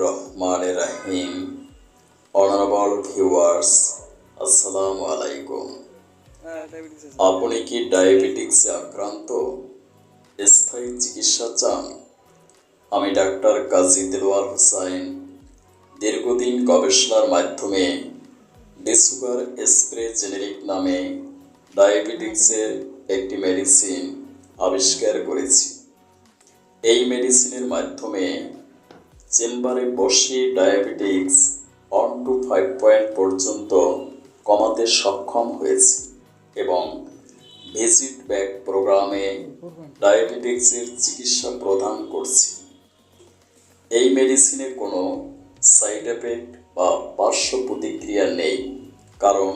রহমান রাহিম honourable viewers আসসালামু আলাইকুম আপনি কি ডায়াবেটিক্সে আক্রান্ত? স্থায়ী চিকিৎসা চান? আমি ডাক্তার কাজী দিলওয়ার হোসাইন। দীর্ঘদিন গবেষণার মাধ্যমে ডিসুগার স্প্রে জেনেরিক নামে ডায়াবেটিক্সের একটি মেডিসিন আবিষ্কার করেছি। এই মেডিসিনের মাধ্যমে চেম্বারে বসে diabetics one two five point পর্যন্ত কমাতে সক্ষম হয়েছে এবং ভিজিট ব্যাক প্রোগ্রামে ডায়াবেটিক্সের চিকিৎসা প্রদান করছি। এই মেডিসিনে কোনো সাইড এফেক্ট বা পার্শ্ব প্রতিক্রিয়া নেই, কারণ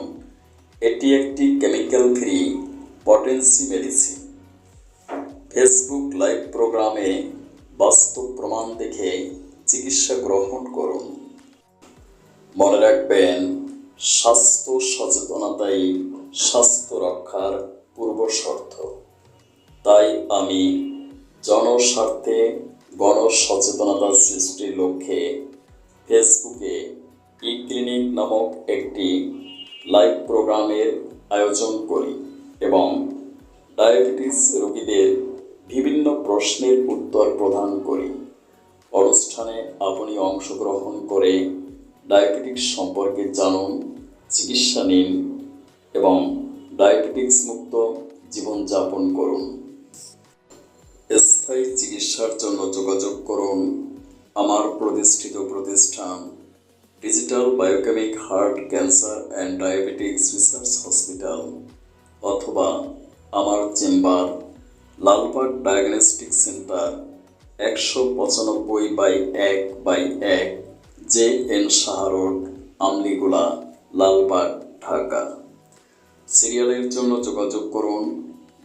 এটি একটি chemical free potency medicine. Facebook live প্রোগ্রামে বাস্তব প্রমাণ দেখে চিকিৎসা গ্রহণ করুন। মনে রাখবেন, স্বাস্থ্য সচেতনতাই স্বাস্থ্য রক্ষার পূর্ব শর্ত। তাই আমি জনস্বার্থে গণসচেতনতা সৃষ্টির লক্ষ্যে ফেসবুকে ই ক্লিনিক নামক একটি লাইভ প্রোগ্রামের আয়োজন করি এবং ডায়াবেটিস রোগীদের বিভিন্ন প্রশ্নের উত্তর প্রদান করি। অনুষ্ঠানে আপনি অংশগ্রহণ করে ডায়াবেটিক্স সম্পর্কে জানুন, চিকিৎসা নিন এবং ডায়াবেটিক্স মুক্ত জীবনযাপন করুন। স্থায়ী চিকিৎসার জন্য যোগাযোগ করুন। আমার প্রতিষ্ঠিত প্রতিষ্ঠান digital biochemic heart cancer and diabetics research hospital অথবা আমার চেম্বার, লালবাগ ডায়াগনস্টিক সেন্টার। একশো পঁচানব্বই বাই এক বাই এক জে এন শাহ আমলিগুলা, লালবাগ, ঢাকা। সিরিয়ালের জন্য যোগাযোগ করুন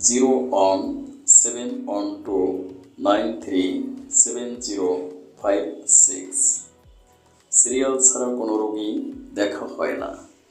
zero one seven one two nine three seven zero five six. Serial ছাড়া কোনো রোগী দেখা হয় না।